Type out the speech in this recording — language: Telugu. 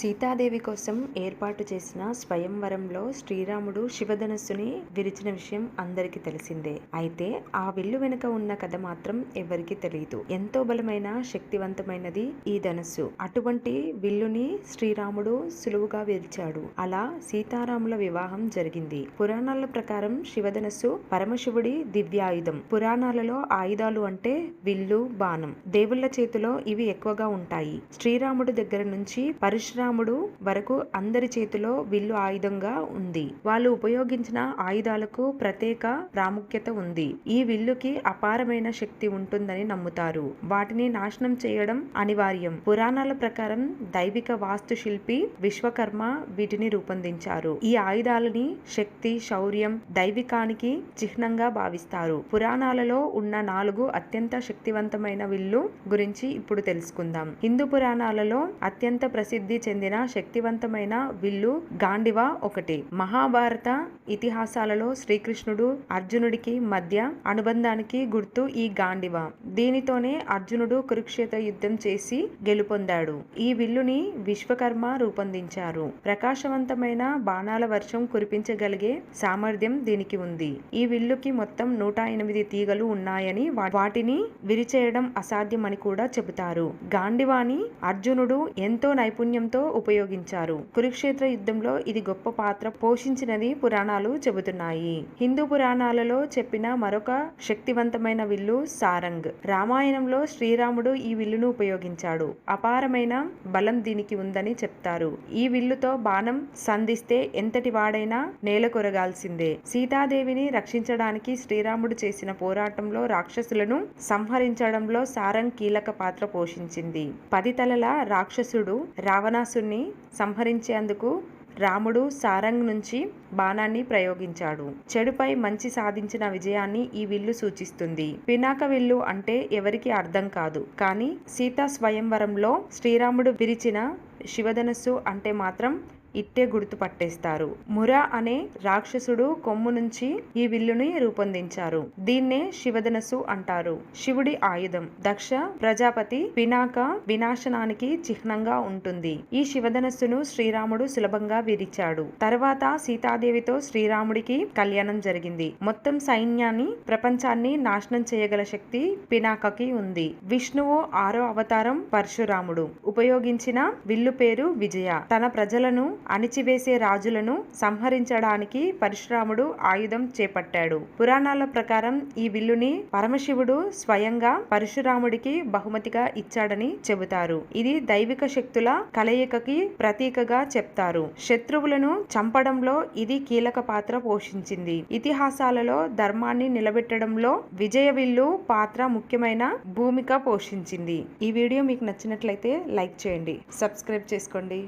సీతాదేవి కోసం ఏర్పాటు చేసిన స్వయంవరంలో శ్రీరాముడు శివధనస్సుని విరిచిన విషయం అందరికీ తెలిసిందే. అయితే ఆ విల్లు వెనుక ఉన్న కథ మాత్రం ఎవరికీ తెలియదు ఎంతో బలమైన శక్తివంతమైనది ఈ ధనస్సు. అటువంటి విల్లుని శ్రీరాముడు సులువుగా విరిచాడు. అలా సీతారాముల వివాహం జరిగింది. పురాణాల ప్రకారం శివధనస్సు పరమశివుడి దివ్యాయుధం. పురాణాలలో ఆయుధాలు అంటే విల్లు బాణం. దేవుళ్ళ చేతిలో ఇవి ఎక్కువగా ఉంటాయి. శ్రీరాముడి దగ్గర నుంచి పరశురాముడు వరకు అందరి చేతిలో విల్లు ఆయుధంగా ఉంది. వాళ్ళు ఉపయోగించిన ఆయుధాలకు ప్రత్యేక ప్రాముఖ్యత ఉంది. ఈ విల్లుకి అపారమైన శక్తి ఉంటుందని నమ్ముతారు. వాటిని నాశనం చేయడం అనివార్యం. పురాణాల ప్రకారం దైవిక వాస్తు శిల్పి విశ్వకర్మ వీటిని రూపొందించారు. ఈ ఆయుధాలని శక్తి శౌర్యం దైవికానికి చిహ్నంగా భావిస్తారు. పురాణాలలో ఉన్న నాలుగు అత్యంత శక్తివంతమైన విల్లు గురించి ఇప్పుడు తెలుసుకుందాం. హిందూ పురాణాలలో అత్యంత ప్రసిద్ధి చెందిన శక్తివంతమైన విల్లు గాండివా ఒకటి. మహాభారత ఇతిహాసాలలో శ్రీకృష్ణుడు అర్జునుడికి మధ్య అనుబంధానికి గుర్తు ఈ గాండివా. దీనితోనే అర్జునుడు కురుక్షేత్ర యుద్ధం చేసి గెలుపొందాడు. ఈ విల్లుని విశ్వకర్మ రూపొందించారు. ప్రకాశవంతమైన బాణాల వర్షం కురిపించగలిగే సామర్థ్యం దీనికి ఉంది. ఈ విల్లుకి మొత్తం నూట ఎనిమిది తీగలు ఉన్నాయని వాటిని విరిచేయడం అసాధ్యమని కూడా చెబుతారు. గాండివాని అర్జునుడు ఎంతో నైపుణ్యంతో ఉపయోగించారు. కురుక్షేత్ర యుద్ధంలో ఇది గొప్ప పాత్ర పోషించినది పురాణాలు చెబుతున్నాయి. హిందూ పురాణాలలో చెప్పిన మరొక శక్తివంతమైన విల్లు సారంగ్. రామాయణంలో శ్రీరాముడు ఈ విల్లును ఉపయోగించాడు. అపారమైన బలం దీనికి ఉందని చెప్తారు. ఈ విల్లుతో బాణం సంధిస్తే ఎంతటి వాడైనా నేల కొరగాల్సిందే. సీతాదేవిని రక్షించడానికి శ్రీరాముడు చేసిన పోరాటంలో రాక్షసులను సంహరించడంలో సారంగ్ కీలక పాత్ర పోషించింది. పది తలల రాక్షసుడు రావణాసుని సంహరించేందుకు రాముడు సారంగ్ నుంచి బాణాన్ని ప్రయోగించాడు. చెడుపై మంచి సాధించిన విజయాన్ని ఈ విల్లు సూచిస్తుంది. పినాక విల్లు అంటే ఎవరికి అర్థం కాదు. కానీ సీతా స్వయంవరంలో శ్రీరాముడు విరిచిన శివధనస్సు అంటే మాత్రం ఇట్టే గుర్తు పట్టేస్తారు. మురా అనే రాక్షసుడు కొమ్ము నుంచి ఈ విల్లుని రూపొందించారు. దీన్నే శివధనస్సు అంటారు. శివుడి ఆయుధం. దక్ష ప్రజాపతి పినాక వినాశనానికి చిహ్నంగా ఉంటుంది. ఈ శివధనస్సును శ్రీరాముడు సులభంగా విరిచాడు. తర్వాత సీతాదేవితో శ్రీరాముడికి కళ్యాణం జరిగింది. మొత్తం సైన్యాన్ని ప్రపంచాన్ని నాశనం చేయగల శక్తి పినాకకి ఉంది. విష్ణువు ఆరో అవతారం పరశురాముడు. ఉపయోగించిన విల్లు పేరు విజయ. తన ప్రజలను అణిచివేసే రాజులను సంహరించడానికి పరశురాముడు ఆయుధం చేపట్టాడు. పురాణాల ప్రకారం ఈ విల్లుని పరమశివుడు స్వయంగా పరశురాముడికి బహుమతిగా ఇచ్చాడని చెబుతారు. ఇది దైవిక శక్తుల కలయికకి ప్రతీకగా చెప్తారు. శత్రువులను చంపడంలో ఇది కీలక పాత్ర పోషించింది. ఇతిహాసాలలో ధర్మాన్ని నిలబెట్టడంలో విజయ విల్లు పాత్ర ముఖ్యమైన భూమిక పోషించింది. ఈ వీడియో మీకు నచ్చినట్లయితే లైక్ చేయండి సబ్స్క్రైబ్ చేసుకోండి.